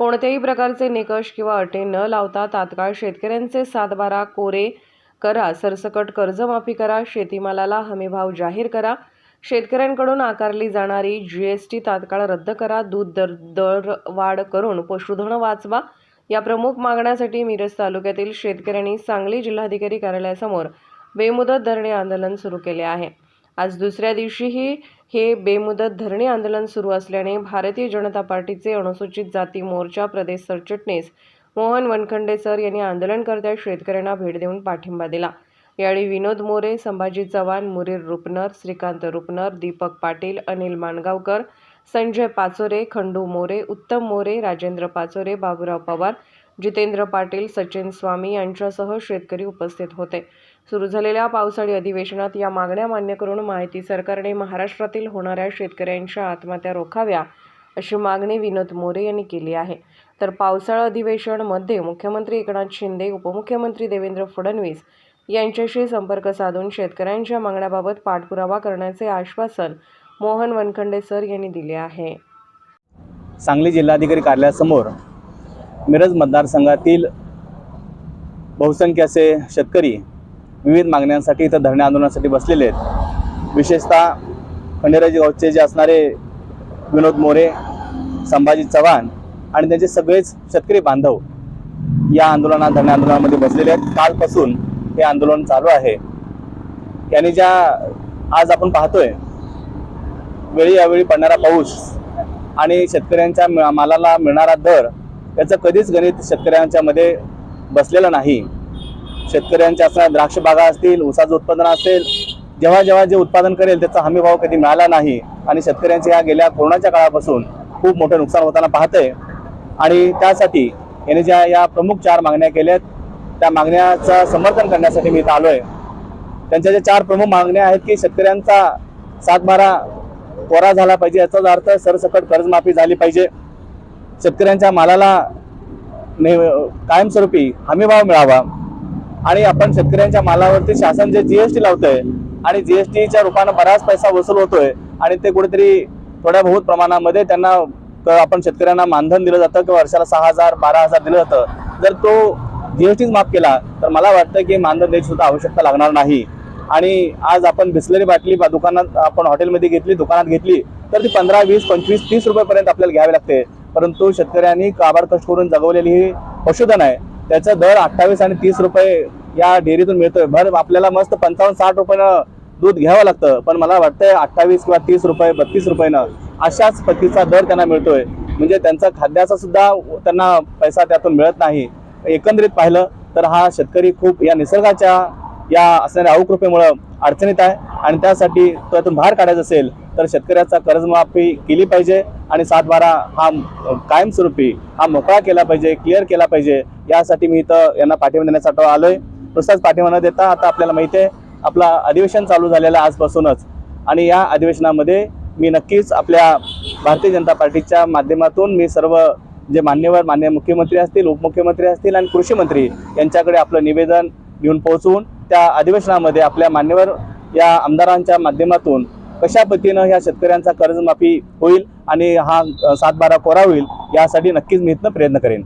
कोणत्याही प्रकारचे निकष किंवा अटे न लावता तात्काळ शेतकऱ्यांचे सातबारा कोरे करा सरसकट कर्जमाफी करा शेतीमालाला हमीभाव जाहीर करा. शेतकऱ्यांकडून आकारली जाणारी जीएसटी तात्काळ रद्द करा. दूध दर दरवाढ करून पशुधन वाचवा. या प्रमुख मागण्यासाठी मिरज तालुक्यातील शेतकऱ्यांनी सांगली जिल्हाधिकारी कार्यालयासमोर बेमुदत धरणे आंदोलन सुरू केले आहे. आज दुसऱ्या दिवशीही हे बेमुदत धरणे आंदोलन सुरू असल्याने भारतीय जनता पार्टीचे अनुसूचित जाती मोर्चा प्रदेश सरचिटणीस मोहन वनखंडे सर यांनी आंदोलनकर्त्या शेतकऱ्यांना भेट देऊन पाठिंबा दिला. यावेळी विनोद मोरे संभाजी चव्हाण मुरीर रुपनर श्रीकांत रुपनर दीपक पाटील अनिल माणगावकर संजय पाचोरे खंडू मोरे उत्तम मोरे राजेंद्र पाचोरे बाबूराव पवार जितेंद्र पाटील सचिन स्वामी यांच्यासह शेतकरी उपस्थित होते. सुरू झालेल्या पावसाळी अधिवेशनात या मागण्या मान्य करून माहिती सरकारने महाराष्ट्रातील होणाऱ्या शेतकऱ्यांच्या आत्महत्या रोखाव्या अशी मागणी विनोद मोरे यांनी केली आहे. तर पावसाळा अधिवेशनमध्ये मुख्यमंत्री एकनाथ शिंदे उपमुख्यमंत्री देवेंद्र फडणवीस यांच्याशी संपर्क साधून शेतकऱ्यांच्या मागण्याबाबत पाठपुरावा करण्याचे आश्वासन मोहन वनखंडे सर यांनी दिले आहे. सांगली जिल्हाधिकारी कार्यालयासमोर मिरज मतदारसंघातील बहुसंख्य असे शेतकरी विविध मागण्यांसाठी इथं धरणे आंदोलनासाठी बसलेले आहेत. विशेषतः खंडेराजी गावचे जे असणारे विनोद मोरे संभाजी चव्हाण आणि त्यांचे सगळेच शेतकरी बांधव या आंदोलनात धरणे आंदोलनामध्ये बसलेले आहेत. कालपासून हे आंदोलन चालू आहे. यांनी ज्या आज आपण पाहतोय वेळी यावेळी पडणारा पाऊस आणि शेतकऱ्यांच्या मालाला मिळणारा दर याचं कधीच गणित शेतकऱ्यांच्या मध्ये बसलेलं नाही. शेतकऱ्यांच्या असणाऱ्या द्राक्ष बागा असतील ऊसाचं उत्पादन असेल जेव्हा जेव्हा जे उत्पादन करेल त्याचा हमी भाव कधी मिळाला नाही. आणि शेतकऱ्यांच्या या गेल्या कोरोनाच्या काळापासून खूप मोठं नुकसान होताना पाहतंय. आणि त्यासाठी याने ज्या या प्रमुख चार मागण्या केल्यात त्या मागण्याचं समर्थन करण्यासाठी मी इथं आलोय. त्यांच्या ज्या चार प्रमुख मागण्या आहेत की शेतकऱ्यांचा सातबारा कोरा झाला पाहिजे याचाच अर्थ सरसकट कर्जमाफी झाली पाहिजे. शेतकऱ्यांच्या मालाला ने कायमस्वरूपी हमीभाव मिळावा. आणि आपण शेतकऱ्यांच्या मालावरती शासन जे जीएसटी लावतंय आणि जीएसटीच्या रूपानं बराच पैसा वसूल होतोय आणि ते कुठेतरी थोड्या बहुत प्रमाणामध्ये त्यांना क- आपण शेतकऱ्यांना मानधन दिलं जातं किंवा वर्षाला सहा हजार बारा हजार दिलं जातं. जर तो जीएसटीच माफ केला तर मला वाटतं की मानधन द्यायची सुद्धा आवश्यकता लागणार नाही. आणि आज आपण बिस्लरी बाटली बा- दुकानात आपण हॉटेलमध्ये घेतली दुकानात घेतली तर ती पंधरा वीस पंचवीस तीस रुपयेपर्यंत आपल्याला घ्यावी लागते. परंतु शेतकऱ्यांनी काबार कष्ट करून जगवलेली ही पशुधन आहे. त्याचा दर अठ्ठावीस आणि तीस रुपये या डेअरीतून मिळतोय. भर आपल्याला मस्त पंचावन्न साठ रुपयानं दूध घ्यावं लागतं. पण मला वाटतंय अठ्ठावीस किंवा तीस रुपये बत्तीस रुपयानं अशाच पतीचा दर त्यांना मिळतोय. म्हणजे त्यांचा खाद्याचा सुद्धा त्यांना पैसा त्यातून मिळत नाही. एकंदरीत पाहिलं तर हा शेतकरी खूप या निसर्गाच्या या असणाऱ्या अवकृपेमुळं अडचणीत आहे. आणि त्यासाठी तो यातून बाहेर काढायचं असेल तर शेतकऱ्याचा कर्जमाफी केली पाहिजे. आणि सातबारा हा कायमस्वरूपी हा मोकळा केला पाहिजे क्लिअर केला पाहिजे. यासाठी मी इथं यांना पाठिंबा देण्यासाठी आलोय. नुसताच पाठिंबा न देता आता आपल्याला माहिती आहे आपला अधिवेशन चालू झालेलं आजपासूनच. आणि या अधिवेशनामध्ये मी नक्कीच आपल्या भारतीय जनता पार्टीच्या माध्यमातून मी सर्व जे मान्यवर मान्य मुख्यमंत्री असतील उपमुख्यमंत्री असतील आणि कृषी मंत्री यांच्याकडे आपलं निवेदन घेऊन पोहोचवून त्या अधिवेशनामध्ये आपल्या मान्यवर या आमदारांच्या माध्यमातून कशा पद्धतीनं ह्या शेतकऱ्यांचा कर्जमाफी होईल आणि हा सातबारा कोरा होईल यासाठी नक्कीच मी इथनं प्रयत्न करेन.